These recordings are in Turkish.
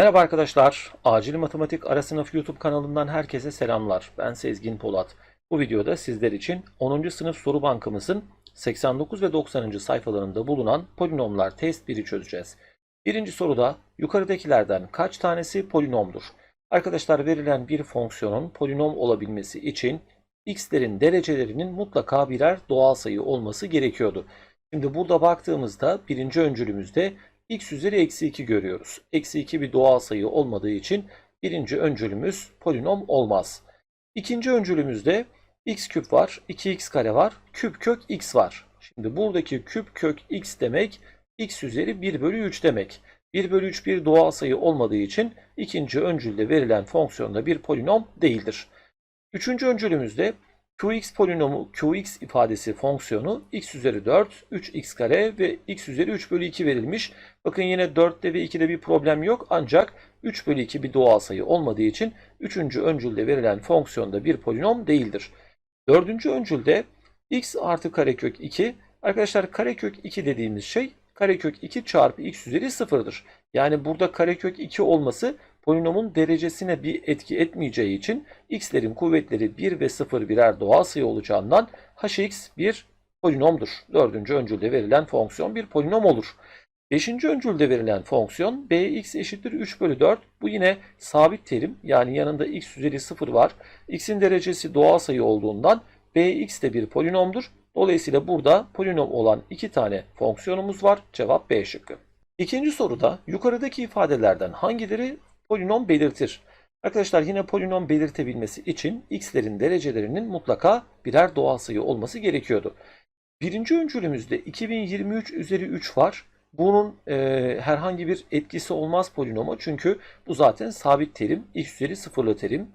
Merhaba arkadaşlar. Acil Matematik Ara Sınıf YouTube kanalından herkese selamlar. Ben Sezgin Polat. Bu videoda sizler için 10. sınıf soru bankamızın 89 ve 90. sayfalarında bulunan polinomlar test 1'i çözeceğiz. Birinci soruda yukarıdakilerden kaç tanesi polinomdur? Arkadaşlar verilen bir fonksiyonun polinom olabilmesi için x'lerin derecelerinin mutlaka birer doğal sayı olması gerekiyordu. Şimdi burada baktığımızda birinci öncülümüzde x üzeri eksi 2 görüyoruz. Eksi 2 bir doğal sayı olmadığı için birinci öncülümüz polinom olmaz. İkinci öncülümüzde x küp var, 2x kare var, küp kök x var. Şimdi buradaki küp kök x demek x üzeri 1 bölü 3 demek. 1 bölü 3 bir doğal sayı olmadığı için ikinci öncülde verilen fonksiyonda bir polinom değildir. Üçüncü öncülümüzde qx polinomu qx ifadesi fonksiyonu x üzeri 4, 3x kare ve x üzeri 3 bölü 2 verilmiş. Bakın yine 4'te ve 2'de bir problem yok ancak 3 bölü 2 bir doğal sayı olmadığı için 3. öncülde verilen fonksiyonda bir polinom değildir. 4. öncülde x artı karekök 2 arkadaşlar karekök 2 dediğimiz şey karekök 2 çarpı x üzeri 0'dır. Yani burada karekök 2 olması polinomun derecesine bir etki etmeyeceği için x'lerin kuvvetleri 1 ve 0 birer doğal sayı olacağından hx bir polinomdur. Dördüncü öncülde verilen fonksiyon bir polinom olur. Beşinci öncülde verilen fonksiyon bx eşittir 3 bölü 4. Bu yine sabit terim yani yanında x üzeri 0 var. x'in derecesi doğal sayı olduğundan bx de bir polinomdur. Dolayısıyla burada polinom olan iki tane fonksiyonumuz var. Cevap B şıkkı. İkinci soruda yukarıdaki ifadelerden hangileri polinom belirtir? Arkadaşlar yine polinom belirtebilmesi için x'lerin derecelerinin mutlaka birer doğal sayı olması gerekiyordu. Birinci öncülümüzde 2023 üzeri 3 var. Bunun e, herhangi bir etkisi olmaz polinoma çünkü bu zaten sabit terim. x üzeri sıfırlı terim.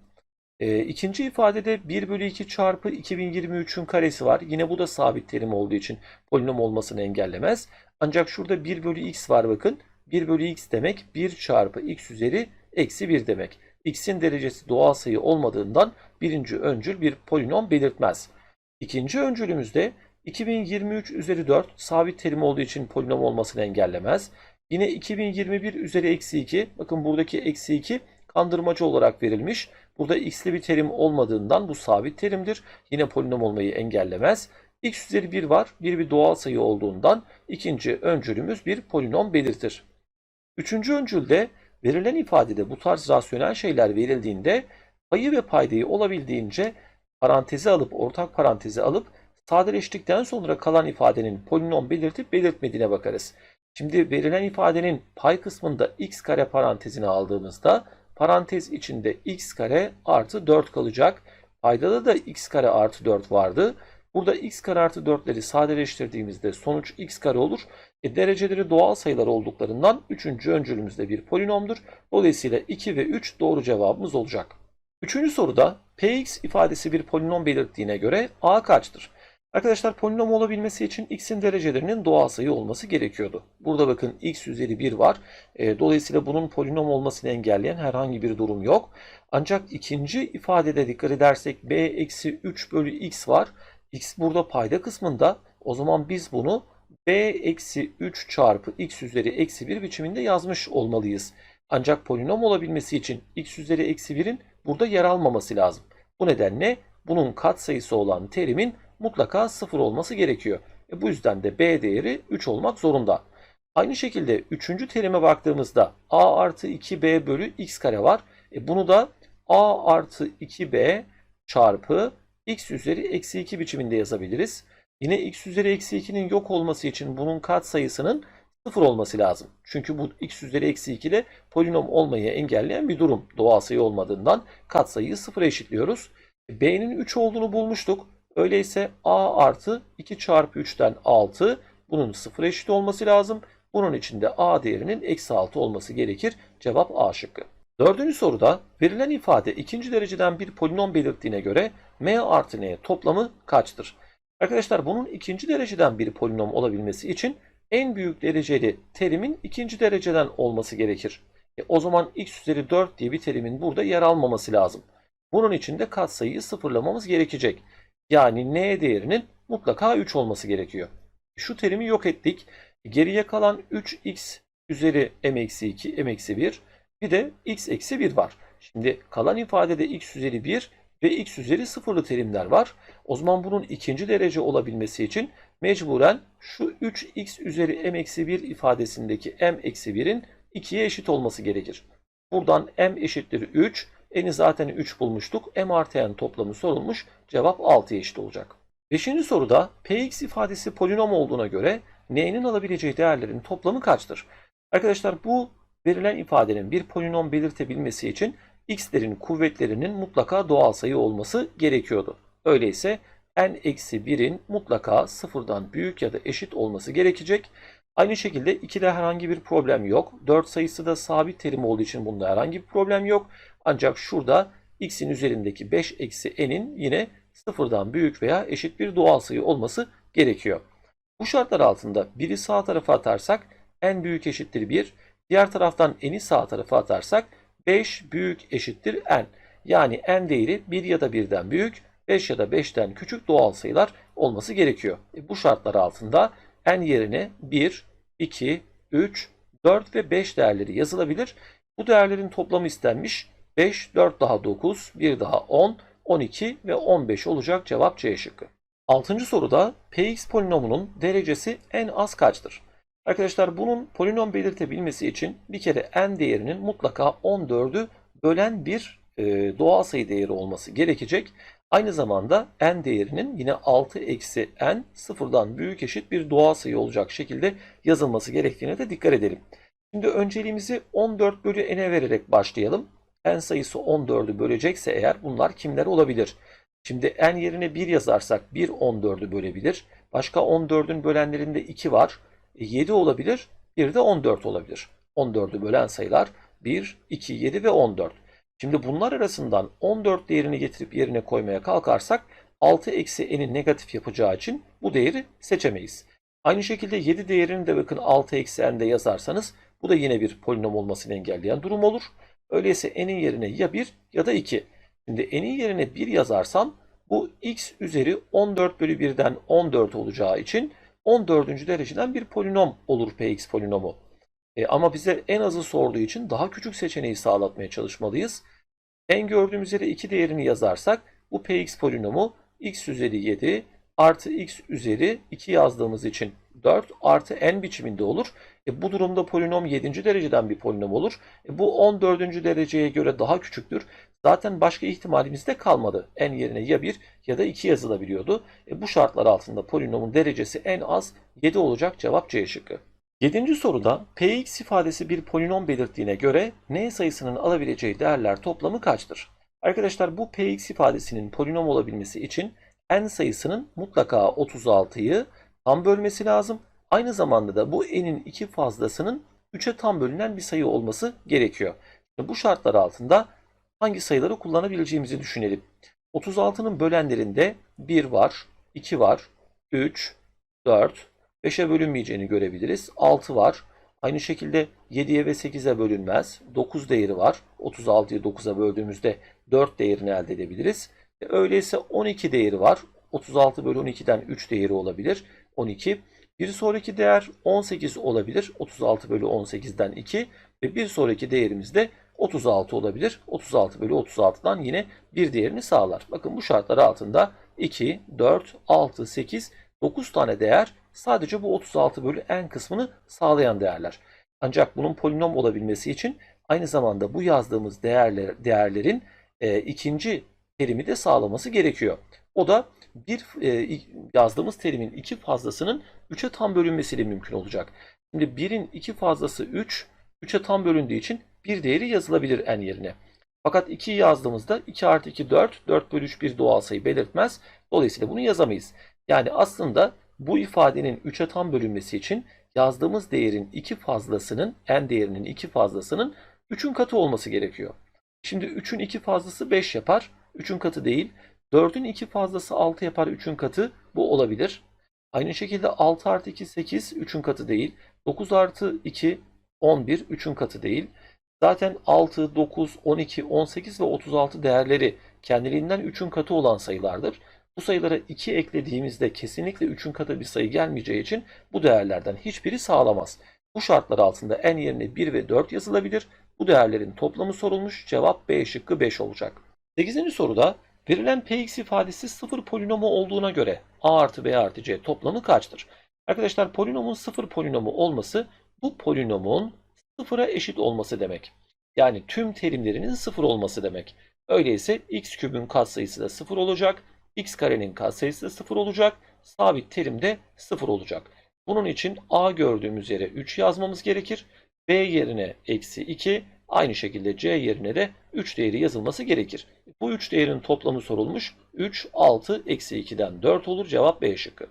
E, ikinci ifadede 1 bölü 2 çarpı 2023'ün karesi var. Yine bu da sabit terim olduğu için polinom olmasını engellemez. Ancak şurada 1 bölü x var bakın. 1 bölü x demek 1 çarpı x üzeri eksi 1 demek. x'in derecesi doğal sayı olmadığından birinci öncül bir polinom belirtmez. İkinci öncülümüzde 2023 üzeri 4 sabit terim olduğu için polinom olmasını engellemez. Yine 2021 üzeri eksi 2 bakın buradaki eksi 2 kandırmacı olarak verilmiş. Burada x'li bir terim olmadığından bu sabit terimdir. Yine polinom olmayı engellemez. x üzeri 1 var. Bir bir doğal sayı olduğundan ikinci öncülümüz bir polinom belirtir. Üçüncü öncülde verilen ifadede bu tarz rasyonel şeyler verildiğinde payı ve paydayı olabildiğince parantezi alıp ortak parantezi alıp sadeleştikten sonra kalan ifadenin polinom belirtip belirtmediğine bakarız. Şimdi verilen ifadenin pay kısmında x kare parantezini aldığımızda parantez içinde x kare artı 4 kalacak. Paydada da x kare artı 4 vardı. Burada x kare artı 4'leri sadeleştirdiğimizde sonuç x kare olur. E, dereceleri doğal sayılar olduklarından 3. öncülümüzde bir polinomdur. Dolayısıyla 2 ve 3 doğru cevabımız olacak. Üçüncü soruda px ifadesi bir polinom belirttiğine göre a kaçtır? Arkadaşlar polinom olabilmesi için x'in derecelerinin doğal sayı olması gerekiyordu. Burada bakın x üzeri 1 var. E, dolayısıyla bunun polinom olmasını engelleyen herhangi bir durum yok. Ancak ikinci ifadede dikkat edersek b eksi 3 bölü x var. x burada payda kısmında. O zaman biz bunu b eksi 3 çarpı x üzeri eksi 1 biçiminde yazmış olmalıyız. Ancak polinom olabilmesi için x üzeri eksi 1'in burada yer almaması lazım. Bu nedenle bunun katsayısı olan terimin mutlaka 0 olması gerekiyor. E bu yüzden de b değeri 3 olmak zorunda. Aynı şekilde 3. terime baktığımızda a artı 2b bölü x kare var. E bunu da a artı 2b çarpı x üzeri eksi 2 biçiminde yazabiliriz. Yine x üzeri eksi 2'nin yok olması için bunun katsayısının 0 olması lazım. Çünkü bu x üzeri eksi 2 ile polinom olmayı engelleyen bir durum. Doğal sayı olmadığından katsayıyı 0'a eşitliyoruz. b'nin 3 olduğunu bulmuştuk. Öyleyse a artı 2 çarpı 3'ten 6 bunun 0 eşit olması lazım. Bunun için de a değerinin eksi 6 olması gerekir. Cevap A şıkkı. Dördüncü soruda verilen ifade ikinci dereceden bir polinom belirttiğine göre m artı n toplamı kaçtır? Arkadaşlar bunun ikinci dereceden bir polinom olabilmesi için en büyük dereceli terimin ikinci dereceden olması gerekir. E, o zaman x üzeri 4 diye bir terimin burada yer almaması lazım. Bunun için de katsayıyı sıfırlamamız gerekecek. Yani n değerinin mutlaka 3 olması gerekiyor. Şu terimi yok ettik. Geriye kalan 3x üzeri m-2 m-1. Bir de x eksi 1 var. Şimdi kalan ifadede x üzeri 1 ve x üzeri sıfırlı terimler var. O zaman bunun ikinci derece olabilmesi için mecburen şu 3x üzeri m eksi 1 ifadesindeki m eksi 1'in 2'ye eşit olması gerekir. Buradan m eşittir 3. N'i zaten 3 bulmuştuk. M artı n toplamı sorulmuş. Cevap 6'ya eşit olacak. Beşinci soruda px ifadesi polinom olduğuna göre n'nin alabileceği değerlerin toplamı kaçtır? Arkadaşlar bu verilen ifadenin bir polinom belirtebilmesi için x'lerin kuvvetlerinin mutlaka doğal sayı olması gerekiyordu. Öyleyse n-1'in mutlaka sıfırdan büyük ya da eşit olması gerekecek. Aynı şekilde 2'de herhangi bir problem yok. 4 sayısı da sabit terim olduğu için bunda herhangi bir problem yok. Ancak şurada x'in üzerindeki 5 eksi n'in yine sıfırdan büyük veya eşit bir doğal sayı olması gerekiyor. Bu şartlar altında biri sağ tarafa atarsak n büyük eşittir 1. Diğer taraftan n'i sağ tarafa atarsak 5 büyük eşittir n. Yani n değeri 1 ya da 1'den büyük, 5 ya da 5'ten küçük doğal sayılar olması gerekiyor. E bu şartlar altında n yerine 1, 2, 3, 4 ve 5 değerleri yazılabilir. Bu değerlerin toplamı istenmiş. 5, 4 daha 9, 1 daha 10, 12 ve 15 olacak cevap C şıkkı. Altıncı soruda px polinomunun derecesi en az kaçtır? Arkadaşlar bunun polinom belirtebilmesi için bir kere n değerinin mutlaka 14'ü bölen bir e, doğal sayı değeri olması gerekecek. Aynı zamanda n değerinin yine 6 eksi n sıfırdan büyük eşit bir doğal sayı olacak şekilde yazılması gerektiğine de dikkat edelim. Şimdi önceliğimizi 14 bölü n'e vererek başlayalım. n sayısı 14'ü bölecekse eğer bunlar kimler olabilir? Şimdi n yerine 1 yazarsak 1 14'ü bölebilir. Başka 14'ün bölenlerinde 2 var. 7 olabilir. Bir de 14 olabilir. 14'ü bölen sayılar 1, 2, 7 ve 14. Şimdi bunlar arasından 14 değerini getirip yerine koymaya kalkarsak 6 eksi n'in negatif yapacağı için bu değeri seçemeyiz. Aynı şekilde 7 değerini de bakın 6 eksi n'de yazarsanız bu da yine bir polinom olmasını engelleyen durum olur. Öyleyse n'in yerine ya 1 ya da 2. Şimdi n'in yerine 1 yazarsam bu x üzeri 14 bölü 1'den 14 olacağı için 14. dereceden bir polinom olur px polinomu. E, ama bize en azı sorduğu için daha küçük seçeneği sağlatmaya çalışmalıyız. En gördüğümüz yere 2 değerini yazarsak bu px polinomu x üzeri 7 artı x üzeri 2 yazdığımız için 4 artı n biçiminde olur. E, bu durumda polinom 7. dereceden bir polinom olur. E, bu 14. dereceye göre daha küçüktür. Zaten başka ihtimalimiz de kalmadı. n yerine ya 1 ya da 2 yazılabiliyordu. E, bu şartlar altında polinomun derecesi en az 7 olacak cevap C şıkkı. 7. soruda px ifadesi bir polinom belirttiğine göre n sayısının alabileceği değerler toplamı kaçtır? Arkadaşlar bu px ifadesinin polinom olabilmesi için n sayısının mutlaka 36'yı tam bölmesi lazım. Aynı zamanda da bu n'in iki fazlasının 3'e tam bölünen bir sayı olması gerekiyor. Bu şartlar altında hangi sayıları kullanabileceğimizi düşünelim. 36'nın bölenlerinde 1 var, 2 var, 3, 4, 5'e bölünmeyeceğini görebiliriz. 6 var. Aynı şekilde 7'ye ve 8'e bölünmez. 9 değeri var. 36'yı 9'a böldüğümüzde 4 değerini elde edebiliriz. E, öyleyse 12 değeri var. 36 bölü 12'den 3 değeri olabilir. 12. Bir sonraki değer 18 olabilir. 36 bölü 18'den 2. Ve bir sonraki değerimiz de 36 olabilir. 36 bölü 36'dan yine bir değerini sağlar. Bakın bu şartlar altında 2, 4, 6, 8, 9 tane değer sadece bu 36 bölü n kısmını sağlayan değerler. Ancak bunun polinom olabilmesi için aynı zamanda bu yazdığımız değerler, değerlerin e, ikinci terimi de sağlaması gerekiyor. O da bir e, yazdığımız terimin iki fazlasının 3'e tam bölünmesiyle mümkün olacak. Şimdi 1'in iki fazlası 3, 3'e tam bölündüğü için bir değeri yazılabilir n yerine. Fakat 2'yi yazdığımızda 2 artı 2 4, 4 bölü 3 bir doğal sayı belirtmez. Dolayısıyla bunu yazamayız. Yani aslında bu ifadenin 3'e tam bölünmesi için yazdığımız değerin iki fazlasının, n değerinin iki fazlasının 3'ün katı olması gerekiyor. Şimdi 3'ün iki fazlası 5 yapar. 3'ün katı değil. 4'ün iki fazlası 6 yapar. 3'ün katı bu olabilir. Aynı şekilde 6 artı 2 8 3'ün katı değil. 9 artı 2 11 3'ün katı değil. Zaten 6, 9, 12, 18 ve 36 değerleri kendiliğinden 3'ün katı olan sayılardır. Bu sayılara 2 eklediğimizde kesinlikle 3'ün katı bir sayı gelmeyeceği için bu değerlerden hiçbiri sağlamaz. Bu şartlar altında n yerine 1 ve 4 yazılabilir. Bu değerlerin toplamı sorulmuş. Cevap B şıkkı 5 olacak. 8. soruda verilen px ifadesi sıfır polinomu olduğuna göre a artı b artı c toplamı kaçtır? Arkadaşlar polinomun sıfır polinomu olması bu polinomun sıfıra eşit olması demek. Yani tüm terimlerinin sıfır olması demek. Öyleyse x kübün katsayısı da sıfır olacak. x karenin katsayısı da sıfır olacak. Sabit terim de sıfır olacak. Bunun için a gördüğümüz yere 3 yazmamız gerekir. b yerine eksi 2, aynı şekilde c yerine de 3 değeri yazılması gerekir. Bu 3 değerin toplamı sorulmuş. 3, 6, eksi 2'den 4 olur. Cevap B şıkkı.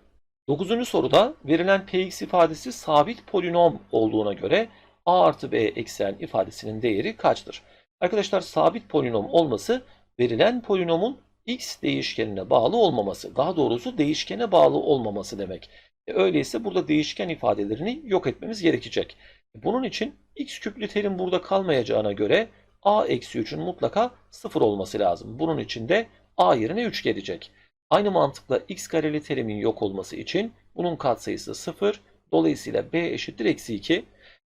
9. soruda verilen px ifadesi sabit polinom olduğuna göre a artı b eksen ifadesinin değeri kaçtır? Arkadaşlar sabit polinom olması verilen polinomun x değişkenine bağlı olmaması, daha doğrusu değişkene bağlı olmaması demek. E, öyleyse burada değişken ifadelerini yok etmemiz gerekecek. Bunun için x küplü terim burada kalmayacağına göre a eksi 3'ün mutlaka 0 olması lazım. Bunun için de a yerine 3 gelecek. Aynı mantıkla x kareli terimin yok olması için bunun katsayısı 0. Dolayısıyla b eşittir eksi 2.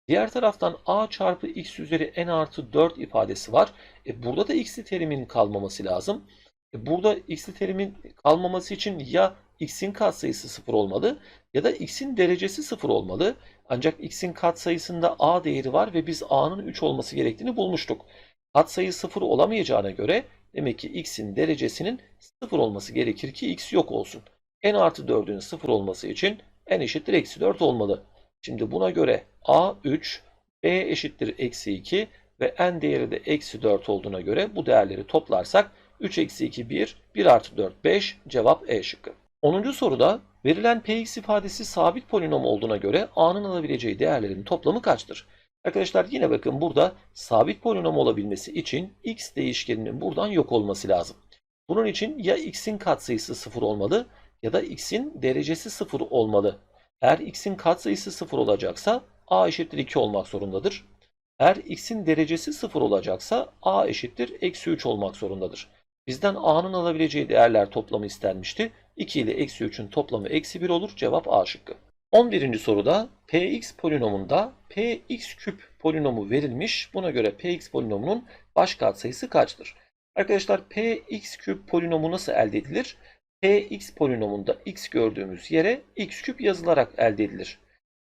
Diğer taraftan a çarpı x üzeri n artı 4 ifadesi var. E burada da x'li terimin kalmaması lazım. E burada x'li terimin kalmaması için ya x'in katsayısı 0 olmalı ya da x'in derecesi 0 olmalı. Ancak x'in katsayısında a değeri var ve biz a'nın 3 olması gerektiğini bulmuştuk. Katsayı 0 olamayacağına göre demek ki x'in derecesinin 0 olması gerekir ki x yok olsun. n artı 4'ün 0 olması için n eşittir eksi 4 olmalı. Şimdi buna göre a 3, b eşittir eksi 2 ve n değeri de eksi 4 olduğuna göre bu değerleri toplarsak 3 eksi 2 1, 1 artı 4 5 cevap E şıkkı. 10. soruda verilen px ifadesi sabit polinom olduğuna göre a'nın alabileceği değerlerin toplamı kaçtır? Arkadaşlar yine bakın burada sabit polinom olabilmesi için x değişkeninin buradan yok olması lazım. Bunun için ya x'in katsayısı 0 olmalı ya da x'in derecesi 0 olmalı. Eğer x'in katsayısı 0 olacaksa a eşittir 2 olmak zorundadır. Eğer x'in derecesi 0 olacaksa a eşittir eksi 3 olmak zorundadır. Bizden a'nın alabileceği değerler toplamı istenmişti. 2 ile eksi 3'ün toplamı eksi 1 olur. Cevap A şıkkı. 11. soruda px polinomunda px küp polinomu verilmiş. Buna göre px polinomunun baş katsayısı kaçtır? Arkadaşlar px küp polinomu nasıl elde edilir? Px polinomunda x gördüğümüz yere x küp yazılarak elde edilir.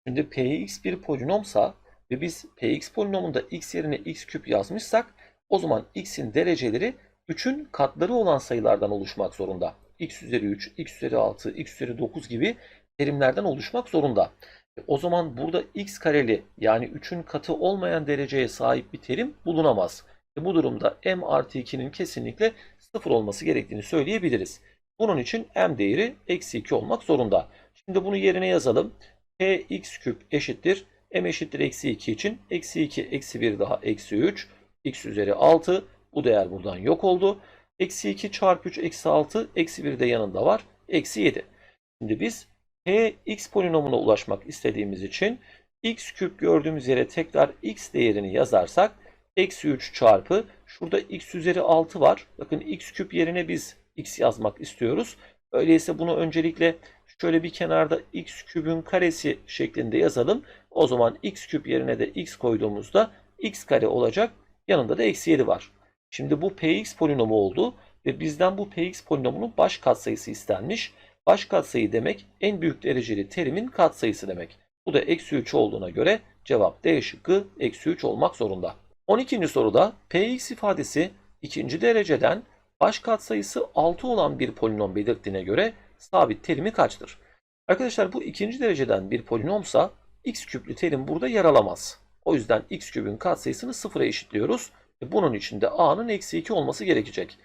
Şimdi px bir polinomsa ve biz px polinomunda x yerine x küp yazmışsak o zaman x'in dereceleri 3'ün katları olan sayılardan oluşmak zorunda. x üzeri 3, x üzeri 6, x üzeri 9 gibi terimlerden oluşmak zorunda. E, O zaman burada x kareli yani 3'ün katı olmayan dereceye sahip bir terim bulunamaz. E bu durumda m artı 2'nin kesinlikle 0 olması gerektiğini söyleyebiliriz. Bunun için m değeri eksi 2 olmak zorunda. Şimdi bunu yerine yazalım. px küp eşittir. m eşittir eksi 2 için eksi 2 eksi 1 daha eksi 3 x üzeri 6 bu değer buradan yok oldu. Eksi 2 çarpı 3 eksi 6 eksi 1 de yanında var. Eksi 7. Şimdi biz p x polinomuna ulaşmak istediğimiz için x küp gördüğümüz yere tekrar x değerini yazarsak eksi 3 çarpı şurada x üzeri 6 var. Bakın x küp yerine biz x yazmak istiyoruz. Öyleyse bunu öncelikle şöyle bir kenarda x kübün karesi şeklinde yazalım. O zaman x küp yerine de x koyduğumuzda x kare olacak. Yanında da eksi 7 var. Şimdi bu px polinomu oldu ve bizden bu px polinomunun baş katsayısı istenmiş. Baş katsayı demek en büyük dereceli terimin katsayısı demek. Bu da eksi 3 olduğuna göre cevap D şıkkı eksi 3 olmak zorunda. 12. soruda px ifadesi ikinci dereceden baş katsayısı 6 olan bir polinom belirttiğine göre sabit terimi kaçtır? Arkadaşlar bu ikinci dereceden bir polinomsa x küplü terim burada yer alamaz. O yüzden x kübün katsayısını sıfıra eşitliyoruz. E, Bunun için de a'nın eksi 2 olması gerekecek.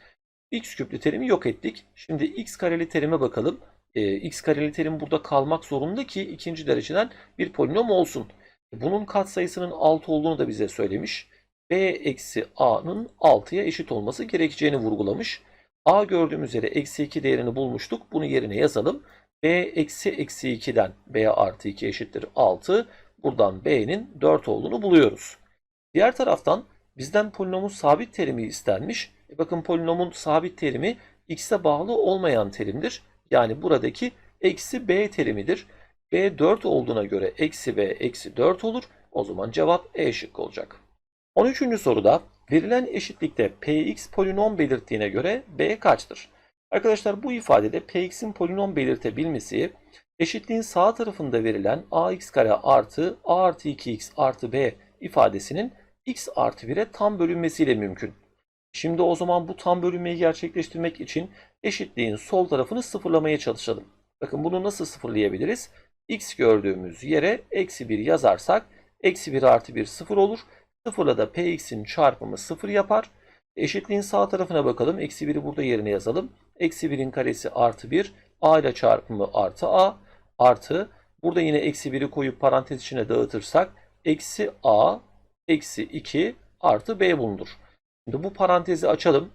x küplü terimi yok ettik. Şimdi x kareli terime bakalım. Ee, x kareli terim burada kalmak zorunda ki ikinci dereceden bir polinom olsun. E, Bunun katsayısının 6 olduğunu da bize söylemiş. B eksi a'nın 6'ya eşit olması gerekeceğini vurgulamış. a gördüğümüz yere eksi 2 değerini bulmuştuk. Bunu yerine yazalım. b eksi eksi 2'den b artı 2 eşittir 6. Buradan b'nin 4 olduğunu buluyoruz. Diğer taraftan Bizden polinomun sabit terimi istenmiş. E bakın polinomun sabit terimi x'e bağlı olmayan terimdir. Yani buradaki eksi b terimidir. b 4 olduğuna göre eksi b eksi 4 olur. O zaman cevap E şıkkı olacak. 13. soruda verilen eşitlikte px polinom belirttiğine göre b kaçtır? Arkadaşlar bu ifadede px'in polinom belirtebilmesi eşitliğin sağ tarafında verilen ax kare artı a artı 2x artı b ifadesinin x artı 1'e tam bölünmesiyle mümkün. Şimdi o zaman bu tam bölünmeyi gerçekleştirmek için eşitliğin sol tarafını sıfırlamaya çalışalım. Bakın bunu nasıl sıfırlayabiliriz? x gördüğümüz yere eksi 1 yazarsak eksi 1 artı 1 sıfır olur. Sıfırla da px'in çarpımı sıfır yapar. Eşitliğin sağ tarafına bakalım. Eksi 1'i burada yerine yazalım. Eksi 1'in karesi artı 1. a ile çarpımı artı a artı burada yine eksi 1'i koyup parantez içine dağıtırsak eksi a eksi 2 artı b bulunur. Şimdi bu parantezi açalım.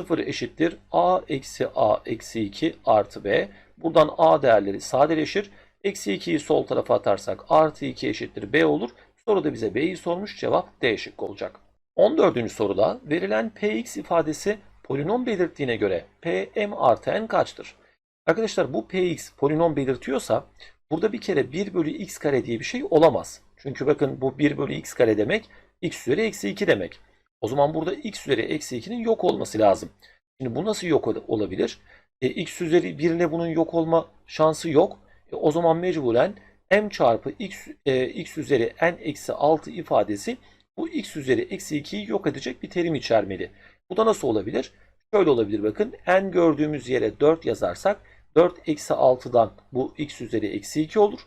0 eşittir a eksi a eksi 2 artı b. Buradan a değerleri sadeleşir. Eksi 2'yi sol tarafa atarsak artı 2 eşittir b olur. Soruda bize b'yi sormuş. Cevap D şıkkı olacak. 14. soruda verilen px ifadesi polinom belirttiğine göre pm artı n kaçtır? Arkadaşlar bu px polinom belirtiyorsa burada bir kere 1 bölü x kare diye bir şey olamaz. Çünkü bakın bu 1 bölü x kare demek x üzeri eksi 2 demek. O zaman burada x üzeri eksi 2'nin yok olması lazım. Şimdi bu nasıl yok ol- olabilir? E, x üzeri 1 ile bunun yok olma şansı yok. E, o zaman mecburen m çarpı x, e, x üzeri n eksi 6 ifadesi bu x üzeri eksi 2'yi yok edecek bir terim içermeli. Bu da nasıl olabilir? Şöyle olabilir bakın. n gördüğümüz yere 4 yazarsak 4 eksi 6'dan bu x üzeri eksi 2 olur.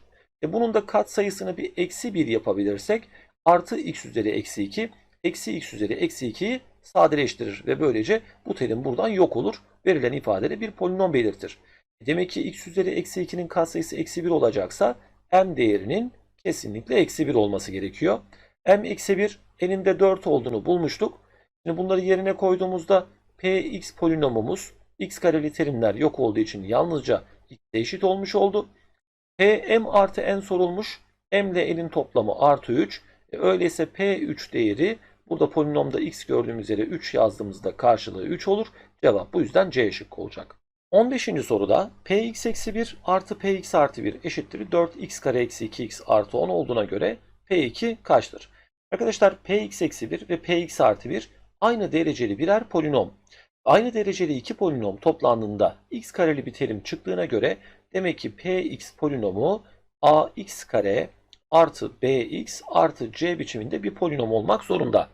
E bunun da kat sayısını bir eksi 1 yapabilirsek artı x üzeri eksi 2 eksi x üzeri eksi 2'yi sadeleştirir ve böylece bu terim buradan yok olur. Verilen ifadede bir polinom belirtir. Demek ki x üzeri eksi 2'nin katsayısı eksi 1 olacaksa m değerinin kesinlikle eksi 1 olması gerekiyor. m eksi 1 eninde 4 olduğunu bulmuştuk. Şimdi bunları yerine koyduğumuzda px polinomumuz x kareli terimler yok olduğu için yalnızca x'e eşit olmuş oldu. pm artı n sorulmuş. m ile n'in toplamı artı 3. E, öyleyse p3 değeri burada polinomda x gördüğümüz yere 3 yazdığımızda karşılığı 3 olur. Cevap bu yüzden C şıkkı olacak. 15. soruda px eksi 1 artı px artı 1 eşittir 4x kare eksi 2x artı 10 olduğuna göre p2 kaçtır? Arkadaşlar px eksi 1 ve px artı 1 aynı dereceli birer polinom. Aynı dereceli iki polinom toplandığında x kareli bir terim çıktığına göre demek ki px polinomu ax kare artı bx artı c biçiminde bir polinom olmak zorunda.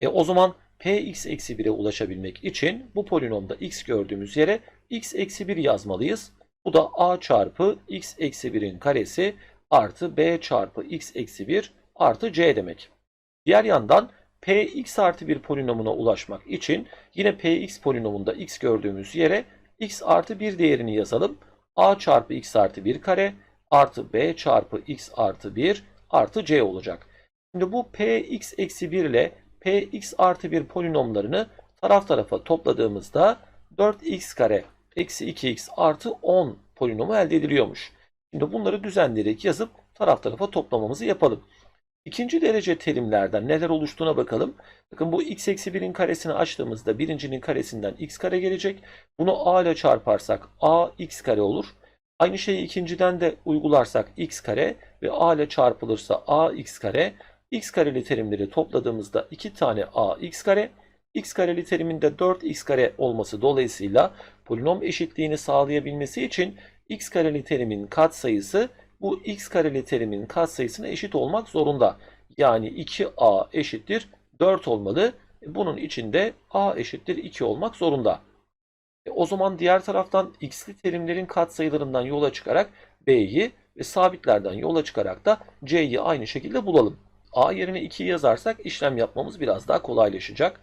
E o zaman px eksi 1'e ulaşabilmek için bu polinomda x gördüğümüz yere x eksi 1 yazmalıyız. Bu da a çarpı x eksi 1'in karesi artı b çarpı x eksi 1 artı c demek. Diğer yandan px artı 1 polinomuna ulaşmak için yine px polinomunda x gördüğümüz yere x artı 1 değerini yazalım. a çarpı x artı 1 kare artı b çarpı x artı 1 artı c olacak. Şimdi bu px eksi 1 ile px artı 1 polinomlarını taraf tarafa topladığımızda 4x kare eksi 2x artı 10 polinomu elde ediliyormuş. Şimdi bunları düzenleyerek yazıp taraf tarafa toplamamızı yapalım. İkinci derece terimlerden neler oluştuğuna bakalım. Bakın bu x eksi 1'in karesini açtığımızda birincinin karesinden x kare gelecek. Bunu a ile çarparsak a x kare olur. Aynı şeyi ikinciden de uygularsak x kare ve a ile çarpılırsa a x kare. x kareli terimleri topladığımızda 2 tane a x kare. X kareli terimin de 4x kare olması dolayısıyla polinom eşitliğini sağlayabilmesi için x kareli terimin katsayısı bu x kareli terimin katsayısına eşit olmak zorunda. Yani 2a eşittir 4 olmalı. Bunun içinde a eşittir 2 olmak zorunda. E, o zaman diğer taraftan x'li terimlerin katsayılarından yola çıkarak b'yi ve sabitlerden yola çıkarak da c'yi aynı şekilde bulalım. a yerine 2 yazarsak işlem yapmamız biraz daha kolaylaşacak.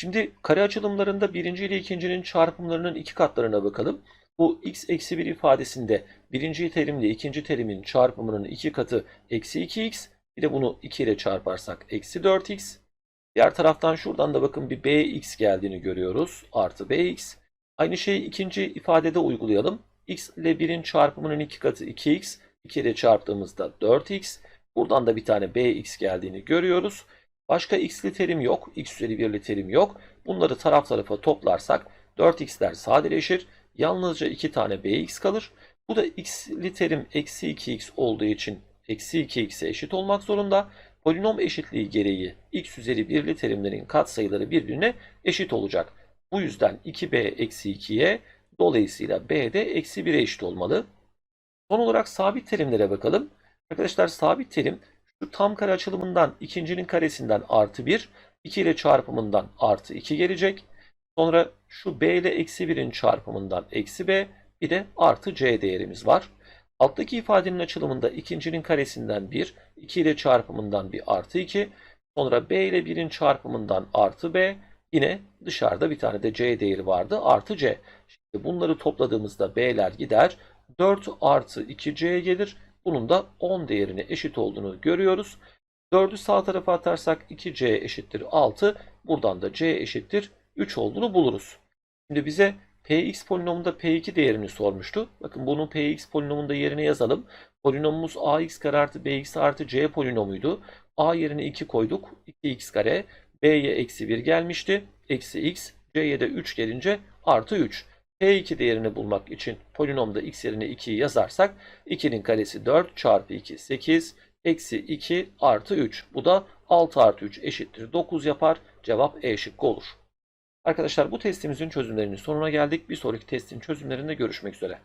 Şimdi kare açılımlarında birinci ile ikincinin çarpımlarının iki katlarına bakalım. Bu x eksi 1 ifadesinde birinci terimle ikinci terimin çarpımının iki katı eksi 2x. Bir de bunu 2 ile çarparsak eksi 4x. Diğer taraftan şuradan da bakın bir bx geldiğini görüyoruz. Artı bx. Aynı şeyi ikinci ifadede uygulayalım. x ile 1'in çarpımının iki katı 2x. 2 ile çarptığımızda 4x. Buradan da bir tane bx geldiğini görüyoruz. Başka x'li terim yok. x üzeri 1'li terim yok. Bunları taraf tarafa toplarsak 4x'ler sadeleşir. Yalnızca 2 tane bx kalır. Bu da x'li terim eksi 2x olduğu için eksi 2x'e eşit olmak zorunda. polinom eşitliği gereği x üzeri 1'li terimlerin katsayıları birbirine eşit olacak. Bu yüzden 2b eksi 2'ye dolayısıyla b de eksi 1'e eşit olmalı. Son olarak sabit terimlere bakalım. Arkadaşlar sabit terim şu tam kare açılımından ikincinin karesinden artı 1, 2 ile çarpımından artı 2 gelecek. Sonra şu b ile eksi 1'in çarpımından eksi b, bir de artı c değerimiz var. Alttaki ifadenin açılımında ikincinin karesinden 1, 2 ile çarpımından bir artı 2, sonra b ile 1'in çarpımından artı b, yine dışarıda bir tane de c değeri vardı artı c. Şimdi bunları topladığımızda b'ler gider, 4 artı 2c gelir. Bunun da 10 değerine eşit olduğunu görüyoruz. 4'ü sağ tarafa atarsak 2c eşittir 6. Buradan da c eşittir 3 olduğunu buluruz. Şimdi bize px polinomunda p2 değerini sormuştu. Bakın bunu px polinomunda yerine yazalım. Polinomumuz ax kare artı bx artı c polinomuydu. a yerine 2 koyduk. 2x kare. b'ye eksi 1 gelmişti. Eksi x. c'ye de 3 gelince artı 3. P2 değerini bulmak için polinomda x yerine 2'yi yazarsak 2'nin karesi 4 çarpı 2 8 eksi 2 artı 3. Bu da 6 artı 3 eşittir 9 yapar. Cevap E şıkkı olur. Arkadaşlar bu testimizin çözümlerinin sonuna geldik. Bir sonraki testin çözümlerinde görüşmek üzere.